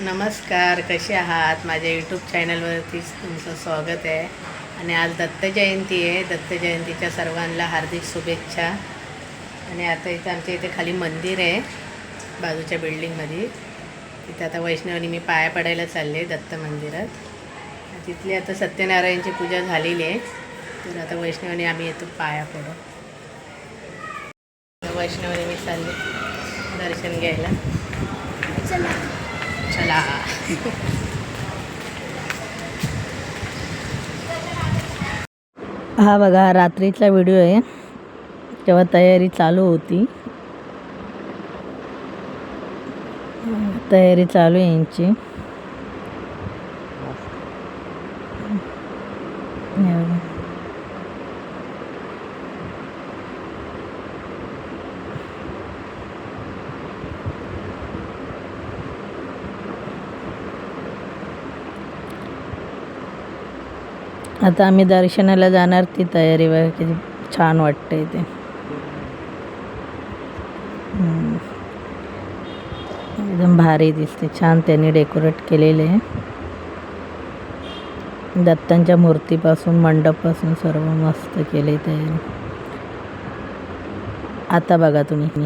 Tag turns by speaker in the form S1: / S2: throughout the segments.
S1: नमस्कार कसे आहात? माझ्या यूट्यूब चॅनलवरती तुमचं स्वागत आहे. आणि आज दत्त जयंती आहे. दत्त जयंतीच्या सर्वांना हार्दिक शुभेच्छा. आणि आता इथं आमच्या इथे खाली मंदिर आहे बाजूच्या बिल्डिंगमध्ये तिथं आता वैष्णवनी मी पाया पडायला चालले दत्त मंदिरात. तिथली आता सत्यनारायणची पूजा झालेली आहे. तर आता वैष्णवनी आम्ही येतो पाया पडू. वैष्णवनी मी चालले दर्शन घ्यायला. चला. हा बघा रात्रीचा व्हिडिओ आहे. तेव्हा तयारी चालू होती. तयारी चालू आहे यांची. आता आम्ही दर्शनाला जाणार ती तयारी वगैरे किती छान वाटतंय ते. एकदम भारी दिसते छान त्यांनी डेकोरेट केलेले आहे. दत्तांच्या मूर्तीपासून मंडपपासून सर्व मस्त केले तयारी. आता बघा तुम्ही.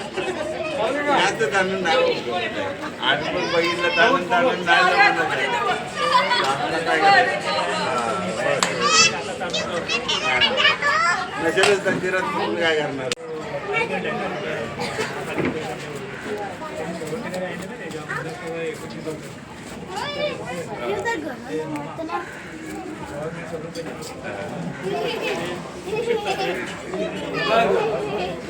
S2: जास्त आणून नाही आज पण बघितलं ताणून ताणून नाही काय करायचं? हा, नसेलच तंजिरात मग काय करणार?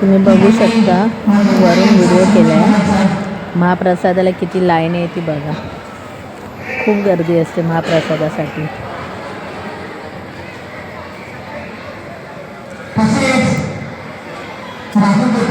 S1: तुम्हें बढ़ू शकता वरुण वीडियो के आहे महाप्रसादाला कि लाइन है ती बघा. खूब गर्दी आती महाप्रसादासाठी. त्याबद्दल